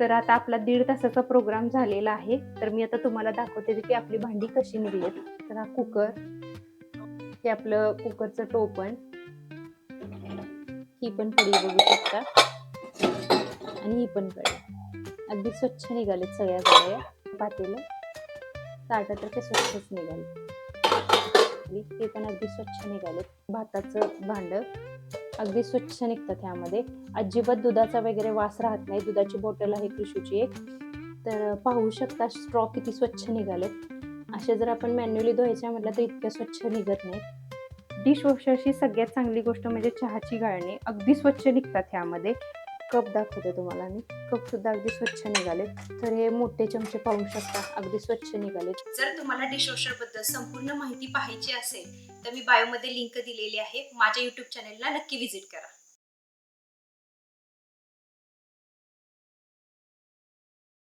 तर आता आपला दीड तासाचा प्रोग्राम झालेला आहे. तर मी आता तुम्हाला दाखवते की आपली भांडी कशी निघलीत. तर हा कुकर हे आपलं कुकरचं टोपण ही पण कढी बघू शकता. आणि ही पण कढी अगदी स्वच्छ निघालेत सगळ्या सगळ्या पातेलं. ताटं तर ते स्वच्छच निघाले ते पण अगदी स्वच्छ निघालेत. भाताचं भांडं. अगदी स्वच्छ निघतं त्यामध्ये. अजिबात दुधाचा वगैरे वास राहत नाही. दुधाची बॉटल आहे कृषीची एक. तर पाहू शकता स्ट्रॉ किती स्वच्छ निघालेत असे जर आपण मॅन्युअली धुवायच्या म्हटलं तर इतकं स्वच्छ निघत नाही डिशवॉशरची सगळ्यात चांगली गोष्ट म्हणजे चहाची गाळणी. अगदी स्वच्छ निघतात ह्यामध्ये. कप दाखवते तुम्हाला मी. कप सुद्धा अगदी स्वच्छ निघाले तर हे मोठे चमचे पाहू शकता अगदी स्वच्छ निघाले जर तुम्हाला डिशवॉशरबद्दल संपूर्ण माहिती पाहायची असेल तर मी बायोमध्ये लिंक दिलेली आहे. माझ्या युट्यूब चॅनेलला नक्की व्हिजिट करा.